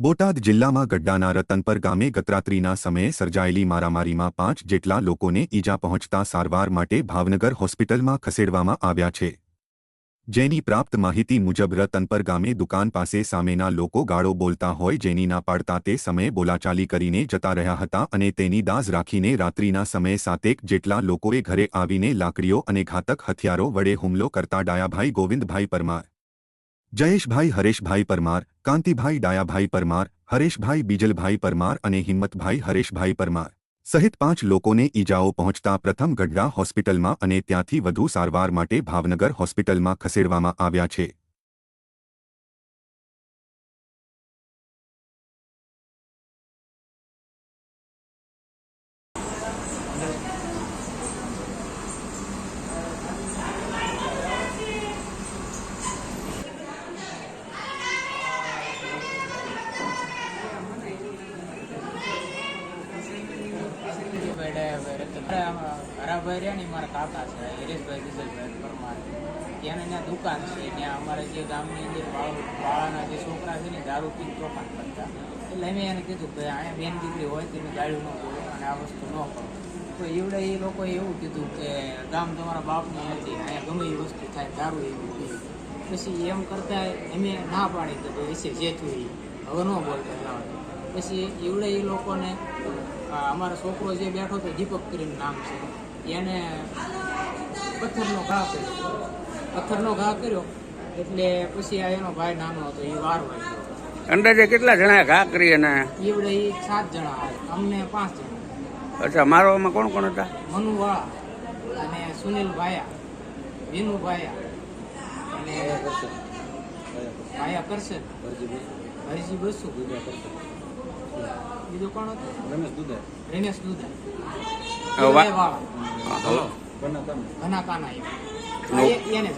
બોટાદ જિલ્લામાં ગડ્ડાના રતનપર ગામે ગતરાત્રિના સમયે સર્જાયેલી મારામારીમાં પાંચ જેટલા લોકોને ઈજા પહોંચતા સારવાર માટે ભાવનગર હોસ્પિટલમાં ખસેડવામાં આવ્યા છે. જેની પ્રાપ્ત માહિતી મુજબ રતનપર ગામે દુકાન પાસે સામેના લોકો ગાળો બોલતા હોય જેની ના પાડતા તે સમયે બોલાચાલી કરીને જતા રહ્યા હતા અને તેની દાઝ રાખીને રાત્રિના સમયે સાતેક જેટલા લોકોએ ઘરે આવીને લાકડીઓ અને ઘાતક હથિયારો વડે હુમલો કરતા ડાયાભાઈ ગોવિંદભાઈ પરમાર જયેશભાઈ, હરેશભાઈ પરમાર, કાંતિભાઈ, ડાયાભાઈ પરમાર, હરેશભાઈ, બીજલભાઈ પરમાર અને હિંમતભાઈ, હરેશભાઈ પરમાર સહિત પાંચ લોકોને ઈજાઓ પહોંચતા પ્રથમ ગઢડા હોસ્પિટલમાં અને ત્યાંથી વધુ સારવાર માટે ભાવનગર હોસ્પિટલમાં ખસેડવામાં આવ્યા છે. હરાભાઈ રહ્યા ને મારા કાકા છે, હરેશભાઈ વિજયભાઈ પરમાર. ત્યાં ત્યાં દુકાન છે, ત્યાં અમારા જે ગામની અંદર વાળ- વાળાના જે છોકરા છે ને, દારૂ પીને તોફાન કરતા. એટલે અમે એને કીધું કે અહીંયા બેન દીકરી હોય તેને ગાળ્યું ન બોલો અને આ વસ્તુ ન કરો. તો એવડે એ લોકોએ એવું કીધું કે ગામ તમારા બાપની હતી અહીંયા ગમે એ વસ્તુ થાય, દારૂ એવું પીવું પછી એમ કરતા એમે ના પાડી કે ભાઈ, હશે, જે થયું હવે ન બોલતા પછી એવડે એ લોકોને આ અમારો છોકરો જે બેઠો હતો દીપક કરીને નામ છે એને પથ્થરનો ઘા કર્યો. પથ્થરનો ઘા કર્યો એટલે પછી આ એનો ભાઈ નાનો હતો એ વાર વાગ્યો. અંદાજે કેટલા જણા ઘા કરી અને? એવડે એ સાત જણા અમને પાંચ જણા અચ્છા મારવામાં કોણ કોણ હતા? મનુ વાળા અને સુનિલ ભાયા વિનુ ભાયા અને ભાયા કરશે. હરજી બસુ બીજું કોણ હતું? રમેશ દુધે. રમેશ દુધા. ઘના કાના એ. એને જ